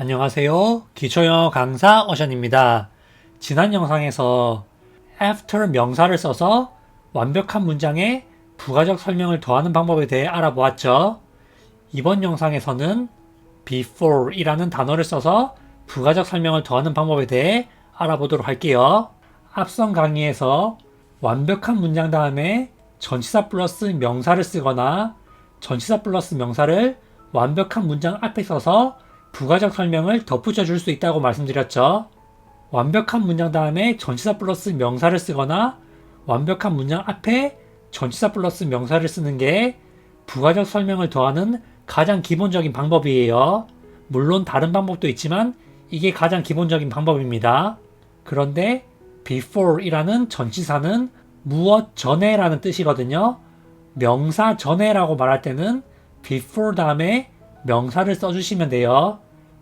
안녕하세요. 기초영어 강사 어션입니다. 지난 영상에서 after 명사를 써서 완벽한 문장에 부가적 설명을 더하는 방법에 대해 알아보았죠. 이번 영상에서는 before 이라는 단어를 써서 부가적 설명을 더하는 방법에 대해 알아보도록 할게요. 앞선 강의에서 완벽한 문장 다음에 전치사 플러스 명사를 쓰거나 전치사 플러스 명사를 완벽한 문장 앞에 써서 부가적 설명을 덧붙여 줄 수 있다고 말씀드렸죠. 완벽한 문장 다음에 전치사 플러스 명사를 쓰거나 완벽한 문장 앞에 전치사 플러스 명사를 쓰는 게 부가적 설명을 더하는 가장 기본적인 방법이에요. 물론 다른 방법도 있지만 이게 가장 기본적인 방법입니다. 그런데 before이라는 전치사는 무엇 전에라는 뜻이거든요. 명사 전에라고 말할 때는 before 다음에 명사를 써주시면 돼요.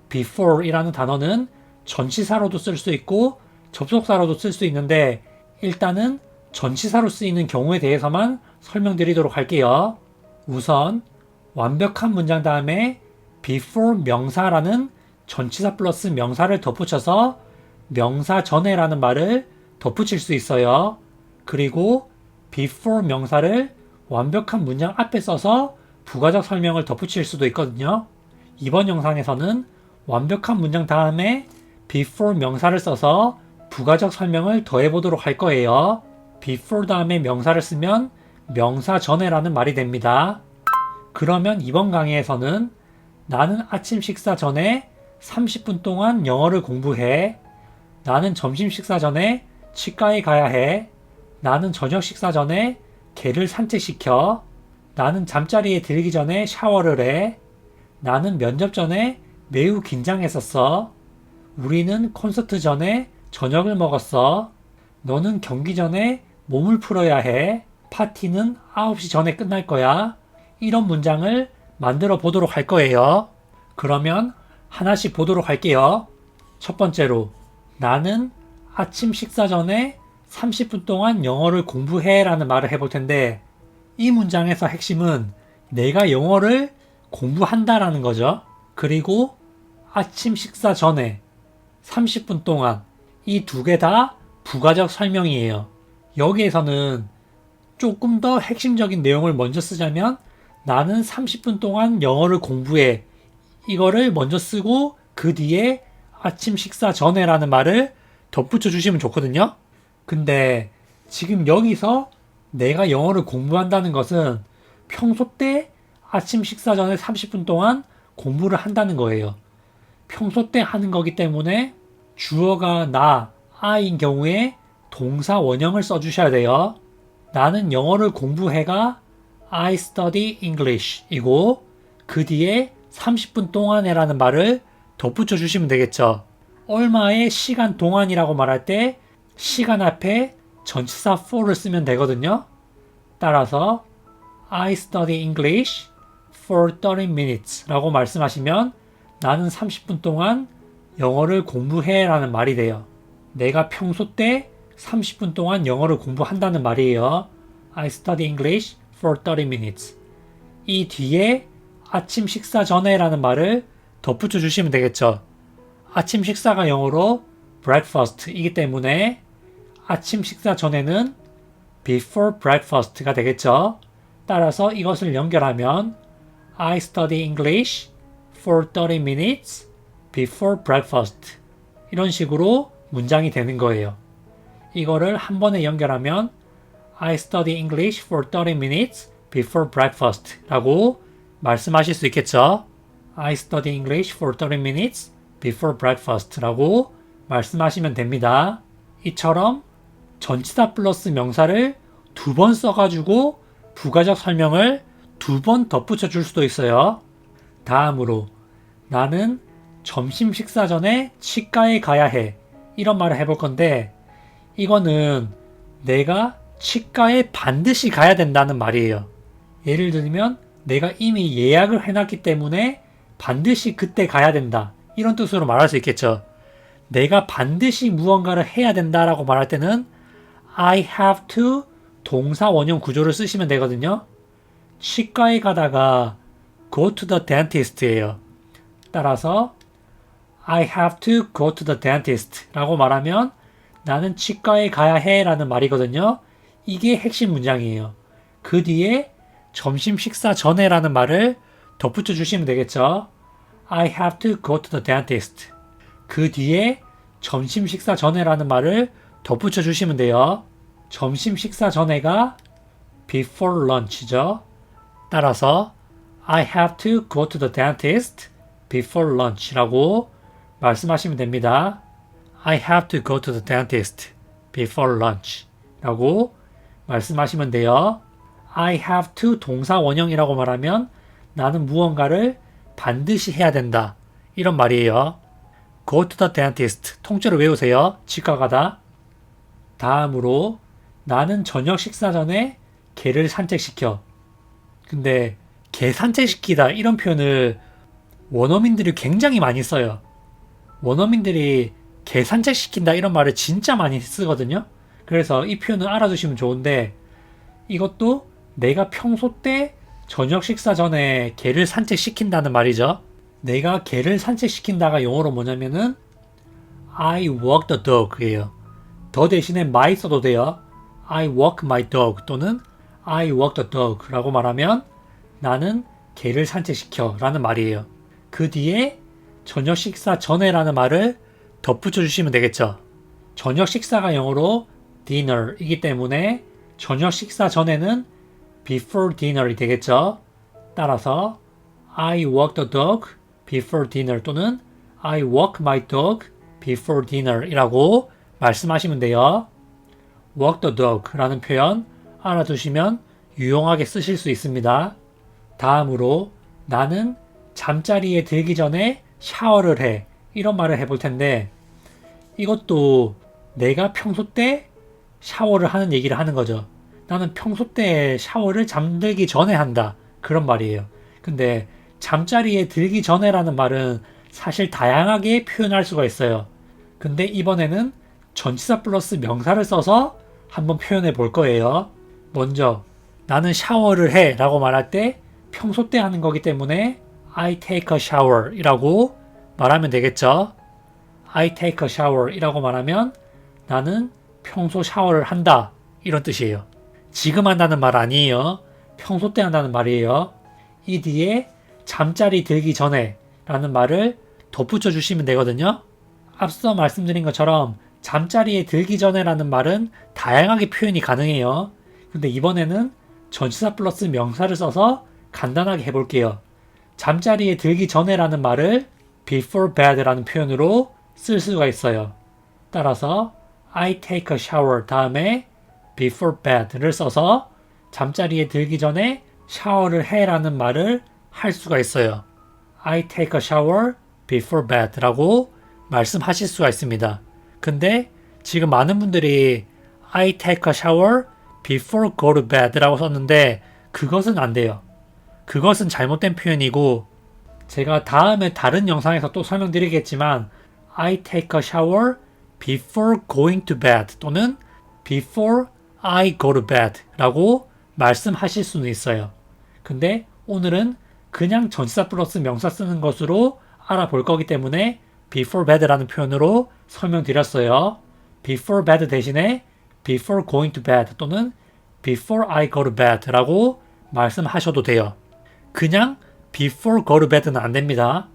before이라는 단어는 전치사로도 쓸 수 있고 접속사로도 쓸 수 있는데 일단은 전치사로 쓰이는 경우에 대해서만 설명드리도록 할게요. 우선 완벽한 문장 다음에 before 명사라는 전치사 플러스 명사를 덧붙여서 명사 전에라는 말을 덧붙일 수 있어요. 그리고 before 명사를 완벽한 문장 앞에 써서 부가적 설명을 덧붙일 수도 있거든요. 이번 영상에서는 완벽한 문장 다음에 before 명사를 써서 부가적 설명을 더해 보도록 할 거예요. before 다음에 명사를 쓰면 명사 전에라는 말이 됩니다. 그러면 이번 강의에서는 나는 아침 식사 전에 30분 동안 영어를 공부해. 나는 점심 식사 전에 치과에 가야 해. 나는 저녁 식사 전에 개를 산책시켜. 나는 잠자리에 들기 전에 샤워를 해. 나는 면접 전에 매우 긴장했었어. 우리는 콘서트 전에 저녁을 먹었어. 너는 경기 전에 몸을 풀어야 해. 파티는 9시 전에 끝날 거야. 이런 문장을 만들어 보도록 할 거예요. 그러면 하나씩 보도록 할게요. 첫 번째로, 나는 아침 식사 전에 30분 동안 영어를 공부해 라는 말을 해볼 텐데, 이 문장에서 핵심은 내가 영어를 공부한다라는 거죠. 그리고 아침 식사 전에 30분 동안 이 두 개 다 부가적 설명이에요. 여기에서는 조금 더 핵심적인 내용을 먼저 쓰자면 나는 30분 동안 영어를 공부해. 이거를 먼저 쓰고 그 뒤에 아침 식사 전에라는 말을 덧붙여 주시면 좋거든요. 근데 지금 여기서 내가 영어를 공부한다는 것은 평소 때 아침 식사 전에 30분 동안 공부를 한다는 거예요. 평소 때 하는 거기 때문에 주어가 나, I인 경우에 동사 원형을 써주셔야 돼요. 나는 영어를 공부해가 I study English 이고 그 뒤에 30분 동안에라는 말을 덧붙여 주시면 되겠죠. 얼마의 시간 동안이라고 말할 때 시간 앞에 전치사 for를 쓰면 되거든요. 따라서 I study English for 30 minutes 라고 말씀하시면 나는 30분 동안 영어를 공부해 라는 말이 돼요. 내가 평소 때 30분 동안 영어를 공부한다는 말이에요. I study English for 30 minutes. 이 뒤에 아침 식사 전에 라는 말을 덧붙여 주시면 되겠죠. 아침 식사가 영어로 breakfast 이기 때문에 아침 식사 전에는 before breakfast가 되겠죠. 따라서 이것을 연결하면 I study English for 30 minutes before breakfast. 이런 식으로 문장이 되는 거예요. 이거를 한 번에 연결하면 I study English for 30 minutes before breakfast 라고 말씀하실 수 있겠죠. I study English for 30 minutes before breakfast 라고 말씀하시면 됩니다. 이처럼 전치사 플러스 명사를 두 번 써가지고 부가적 설명을 두 번 덧붙여 줄 수도 있어요. 다음으로 나는 점심 식사 전에 치과에 가야 해. 이런 말을 해볼 건데 이거는 내가 치과에 반드시 가야 된다는 말이에요. 예를 들면 내가 이미 예약을 해놨기 때문에 반드시 그때 가야 된다. 이런 뜻으로 말할 수 있겠죠. 내가 반드시 무언가를 해야 된다라고 말할 때는 I have to 동사 원형 구조를 쓰시면 되거든요. 치과에 가다가 go to the dentist예요. 따라서 I have to go to the dentist 라고 말하면 나는 치과에 가야 해 라는 말이거든요. 이게 핵심 문장이에요. 그 뒤에 점심 식사 전에 라는 말을 덧붙여 주시면 되겠죠. I have to go to the dentist. 그 뒤에 점심 식사 전에 라는 말을 덧붙여 주시면 돼요. 점심 식사 전에가 before lunch죠. 따라서 I have to go to the dentist before lunch라고 말씀하시면 됩니다. I have to go to the dentist before lunch 라고 말씀하시면 돼요. I have to 동사 원형이라고 말하면 나는 무언가를 반드시 해야 된다. 이런 말이에요. go to the dentist. 통째로 외우세요. 치과 가다. 다음으로 나는 저녁 식사 전에 개를 산책시켜. 근데 개 산책시키다 이런 표현을 원어민들이 굉장히 많이 써요. 원어민들이 개 산책시킨다 이런 말을 진짜 많이 쓰거든요. 그래서 이 표현을 알아두시면 좋은데 이것도 내가 평소 때 저녁 식사 전에 개를 산책시킨다는 말이죠. 내가 개를 산책시킨다가 영어로 뭐냐면은 I walk the dog예요. 더 대신에 my 써도 돼요. I walk my dog 또는 I walk the dog 라고 말하면 나는 개를 산책시켜 라는 말이에요. 그 뒤에 저녁 식사 전에 라는 말을 덧붙여 주시면 되겠죠. 저녁 식사가 영어로 dinner이기 때문에 저녁 식사 전에는 before dinner이 되겠죠. 따라서 I walk the dog before dinner 또는 I walk my dog before dinner 이라고 말씀하시면 돼요. walk the dog 라는 표현 알아두시면 유용하게 쓰실 수 있습니다. 다음으로 나는 잠자리에 들기 전에 샤워를 해. 이런 말을 해볼 텐데 이것도 내가 평소 때 샤워를 하는 얘기를 하는 거죠. 나는 평소 때 샤워를 잠들기 전에 한다. 그런 말이에요. 근데 잠자리에 들기 전에라는 말은 사실 다양하게 표현할 수가 있어요. 근데 이번에는 전치사 플러스 명사를 써서 한번 표현해 볼 거예요. 먼저 나는 샤워를 해 라고 말할 때 평소 때 하는 거기 때문에 I take a shower 이라고 말하면 되겠죠. I take a shower 이라고 말하면 나는 평소 샤워를 한다. 이런 뜻이에요. 지금 한다는 말 아니에요. 평소 때 한다는 말이에요. 이 뒤에 잠자리 들기 전에 라는 말을 덧붙여 주시면 되거든요. 앞서 말씀드린 것처럼 잠자리에 들기 전에 라는 말은 다양하게 표현이 가능해요. 근데 이번에는 전치사 플러스 명사를 써서 간단하게 해볼게요. 잠자리에 들기 전에 라는 말을 before bed 라는 표현으로 쓸 수가 있어요. 따라서 I take a shower 다음에 before bed를 써서 잠자리에 들기 전에 샤워를 해 라는 말을 할 수가 있어요. I take a shower before bed 라고 말씀하실 수가 있습니다. 근데 지금 많은 분들이 I take a shower before go to bed 라고 썼는데 그것은 안 돼요. 그것은 잘못된 표현이고 제가 다음에 다른 영상에서 또 설명드리겠지만 I take a shower before going to bed 또는 before I go to bed 라고 말씀하실 수는 있어요. 근데 오늘은 그냥 전치사 플러스 명사 쓰는 것으로 알아볼 거기 때문에 before bed라는 표현으로 설명드렸어요. before bed 대신에 before going to bed 또는 before I go to bed 라고 말씀하셔도 돼요. 그냥 before go to bed는 안 됩니다.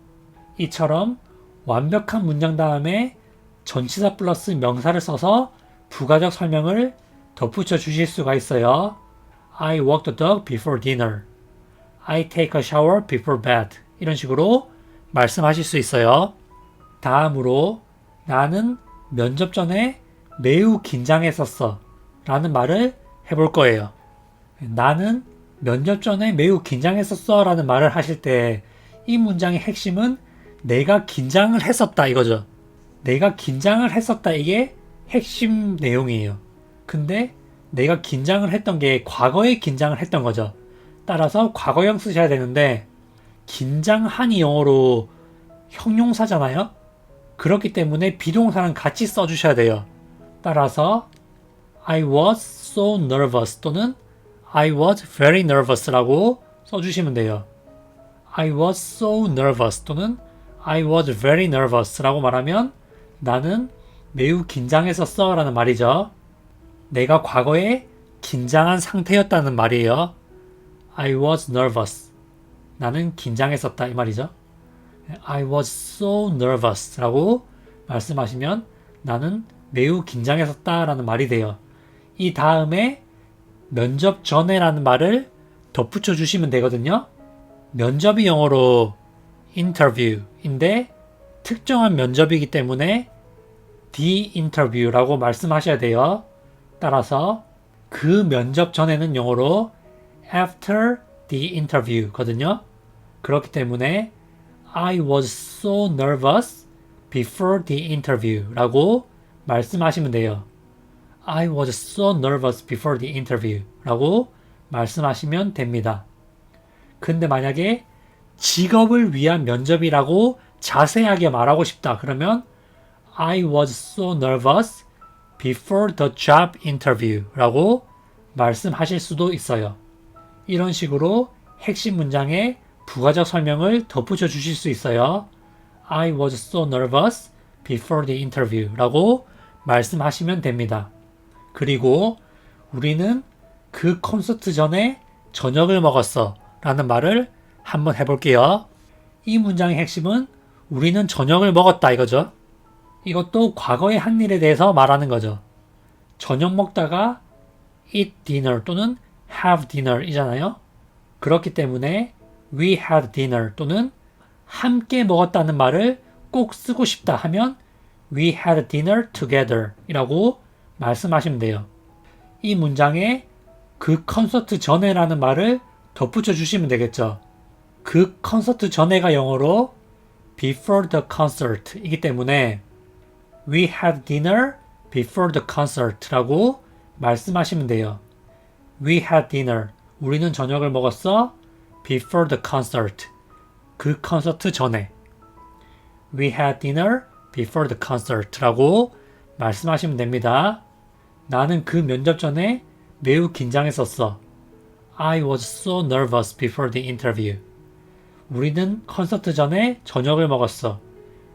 이처럼 완벽한 문장 다음에 전치사 플러스 명사를 써서 부가적 설명을 덧붙여 주실 수가 있어요. I walk the dog before dinner. I take a shower before bed. 이런 식으로 말씀하실 수 있어요. 다음으로 나는 면접 전에 매우 긴장했었어. 라는 말을 해볼 거예요. 나는 면접 전에 매우 긴장했었어. 라는 말을 하실 때 이 문장의 핵심은 내가 긴장을 했었다 이거죠. 내가 긴장을 했었다 이게 핵심 내용이에요. 근데 내가 긴장을 했던 게 과거에 긴장을 했던 거죠. 따라서 과거형 쓰셔야 되는데 긴장한 이 영어로 형용사잖아요. 그렇기 때문에 비동사는 같이 써주셔야 돼요. 따라서 I was so nervous 또는 I was very nervous라고 써주시면 돼요. I was so nervous 또는 I was very nervous 라고 말하면 나는 매우 긴장했었어 라는 말이죠. 내가 과거에 긴장한 상태였다는 말이에요. I was nervous. 나는 긴장했었다 이 말이죠. I was so nervous 라고 말씀하시면 나는 매우 긴장했었다 라는 말이 돼요. 이 다음에 면접 전에 라는 말을 덧붙여 주시면 되거든요. 면접이 영어로 interview인데 특정한 면접이기 때문에 the interview라고 말씀하셔야 돼요. 따라서 그 면접 전에는 영어로 after the interview거든요. 그렇기 때문에 I was so nervous before the interview라고 말씀하시면 돼요. I was so nervous before the interview라고 말씀하시면 됩니다. 근데 만약에 직업을 위한 면접이라고 자세하게 말하고 싶다. 그러면 I was so nervous before the job interview 라고 말씀하실 수도 있어요. 이런 식으로 핵심 문장에 부가적 설명을 덧붙여 주실 수 있어요. I was so nervous before the interview 라고 말씀하시면 됩니다. 그리고 우리는 그 콘서트 전에 저녁을 먹었어 라는 말을 한번 해볼게요. 이 문장의 핵심은 우리는 저녁을 먹었다 이거죠. 이것도 과거의 한 일에 대해서 말하는 거죠. 저녁 먹다가 eat dinner 또는 have dinner 이잖아요. 그렇기 때문에 we had dinner 또는 함께 먹었다는 말을 꼭 쓰고 싶다 하면 we had dinner together 이라고 말씀하시면 돼요. 이 문장에 그 콘서트 전에라는 말을 덧붙여 주시면 되겠죠. 그 콘서트 전에가 영어로 before the concert 이기 때문에 we had dinner before the concert라고 말씀하시면 돼요. We had dinner. 우리는 저녁을 먹었어. Before the concert. 그 콘서트 전에. We had dinner before the concert라고 말씀하시면 됩니다. 나는 그 면접 전에 매우 긴장했었어. I was so nervous before the interview. 우리는 콘서트 전에 저녁을 먹었어.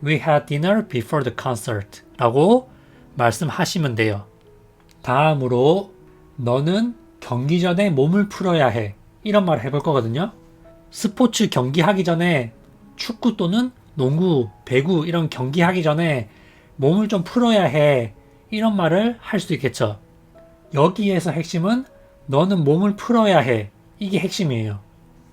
We had dinner before the concert. 라고 말씀하시면 돼요. 다음으로 너는 경기 전에 몸을 풀어야 해. 이런 말을 해볼 거거든요. 스포츠 경기하기 전에 축구 또는 농구, 배구 이런 경기하기 전에 몸을 좀 풀어야 해. 이런 말을 할 수 있겠죠. 여기에서 핵심은 너는 몸을 풀어야 해. 이게 핵심이에요.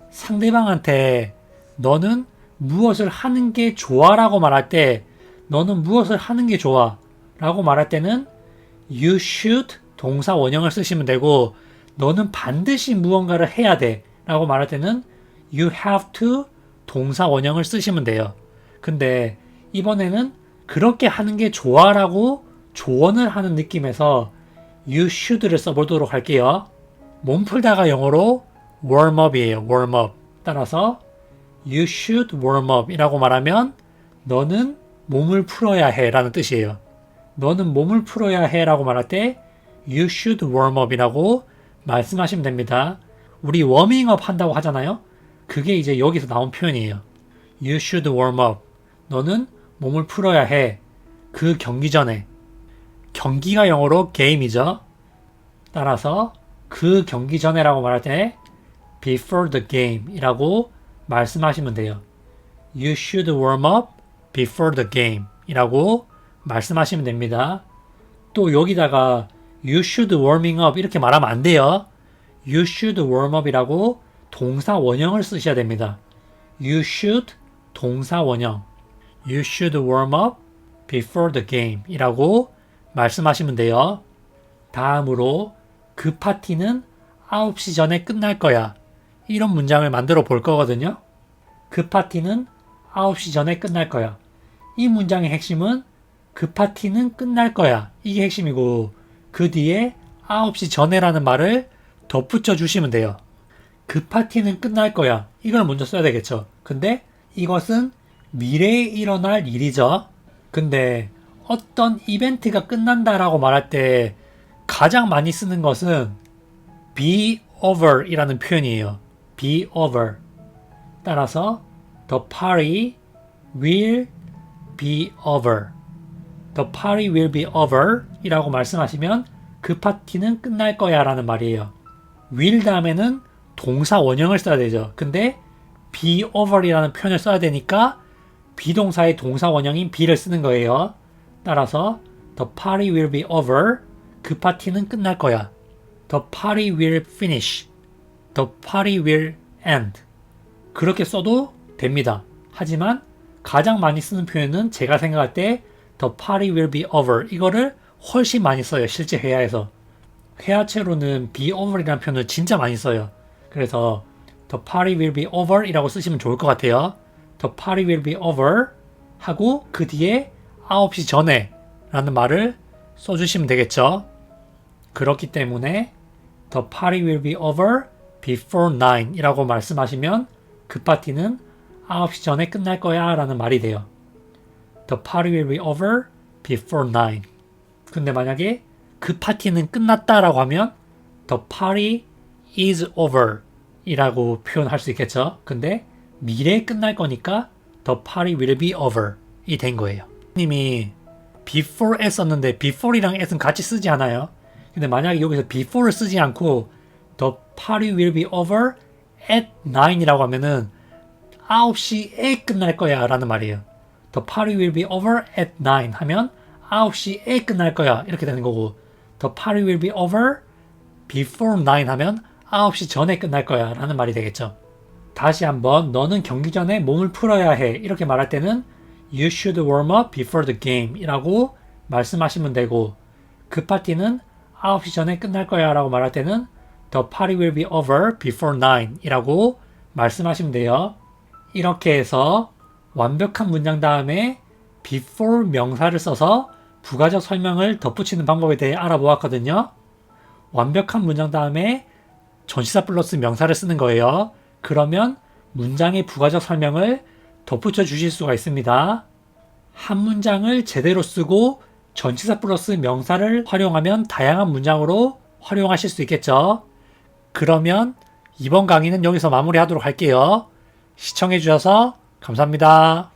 상대방한테 너는 무엇을 하는 게 좋아 라고 말할 때 너는 무엇을 하는 게 좋아 라고 말할 때는 you should 동사 원형을 쓰시면 되고 너는 반드시 무언가를 해야 돼 라고 말할 때는 you have to 동사 원형을 쓰시면 돼요. 근데 이번에는 그렇게 하는 게 좋아 라고 조언을 하는 느낌에서 you should를 써보도록 할게요. 몸 풀다가 영어로 warm up이에요. warm up. 따라서 you should warm up 이라고 말하면 너는 몸을 풀어야 해 라는 뜻이에요. 너는 몸을 풀어야 해 라고 말할 때 you should warm up 이라고 말씀하시면 됩니다. 우리 워밍업 한다고 하잖아요. 그게 이제 여기서 나온 표현이에요. You should warm up. 너는 몸을 풀어야 해. 그 경기 전에. 경기가 영어로 게임이죠. 따라서 그 경기 전에라고 말할 때 before the game 이라고 말씀하시면 돼요. You should warm up before the game 이라고 말씀하시면 됩니다. 또 여기다가 you should warming up 이렇게 말하면 안 돼요. you should warm up 이라고 동사 원형을 쓰셔야 됩니다. you should 동사 원형 you should warm up before the game 이라고 말씀하시면 돼요. 다음으로 그 파티는 9시 전에 끝날 거야. 이런 문장을 만들어 볼 거거든요. 그 파티는 9시 전에 끝날 거야. 이 문장의 핵심은 그 파티는 끝날 거야. 이게 핵심이고 그 뒤에 9시 전에라는 말을 덧붙여 주시면 돼요. 그 파티는 끝날 거야. 이걸 먼저 써야 되겠죠. 근데 이것은 미래에 일어날 일이죠. 근데 어떤 이벤트가 끝난다라고 말할 때 가장 많이 쓰는 것은 be over 이라는 표현이에요. be over. 따라서 the party will be over. The party will be over 이라고 말씀하시면 그 파티는 끝날 거야 라는 말이에요. will 다음에는 동사 원형을 써야 되죠. 근데 be over이라는 표현을 써야 되니까 비동사의 동사 원형인 be를 쓰는 거예요. 따라서 the party will be over 그 파티는 끝날 거야. The party will finish. The party will end. 그렇게 써도 됩니다. 하지만 가장 많이 쓰는 표현은 제가 생각할 때 The party will be over. 이거를 훨씬 많이 써요. 실제 회화에서. 회화체로는 be over이라는 표현을 진짜 많이 써요. 그래서 The party will be over 이라고 쓰시면 좋을 것 같아요. The party will be over 하고 그 뒤에 9시 전에 라는 말을 써주시면 되겠죠. 그렇기 때문에 The party will be over before 9 이라고 말씀하시면 그 파티는 9시 전에 끝날 거야 라는 말이 돼요. The party will be over before 9. 근데 만약에 그 파티는 끝났다라고 하면 The party is over 이라고 표현할 수 있겠죠. 근데 미래에 끝날 거니까 The party will be over 이 된 거예요. 님이 before에 썼는데 before이랑 at은 같이 쓰지 않아요. 근데 만약에 여기서 before를 쓰지 않고 The party will be over at 9이라고 하면은 9시에 끝날 거야 라는 말이에요. The party will be over at 9 하면 9시에 끝날 거야 이렇게 되는 거고 The party will be over before 9 하면 9시 전에 끝날 거야 라는 말이 되겠죠. 다시 한번 너는 경기 전에 몸을 풀어야 해 이렇게 말할 때는 You should warm up before the game 이라고 말씀하시면 되고 그 파티는 9시 전에 끝날 거야 라고 말할 때는 The party will be over before 9 이라고 말씀하시면 돼요. 이렇게 해서 완벽한 문장 다음에 before 명사를 써서 부가적 설명을 덧붙이는 방법에 대해 알아보았거든요. 완벽한 문장 다음에 전치사 플러스 명사를 쓰는 거예요. 그러면 문장의 부가적 설명을 덧붙여 주실 수가 있습니다. 한 문장을 제대로 쓰고 전치사 플러스 명사를 활용하면 다양한 문장으로 활용하실 수 있겠죠. 그러면 이번 강의는 여기서 마무리하도록 할게요. 시청해 주셔서 감사합니다.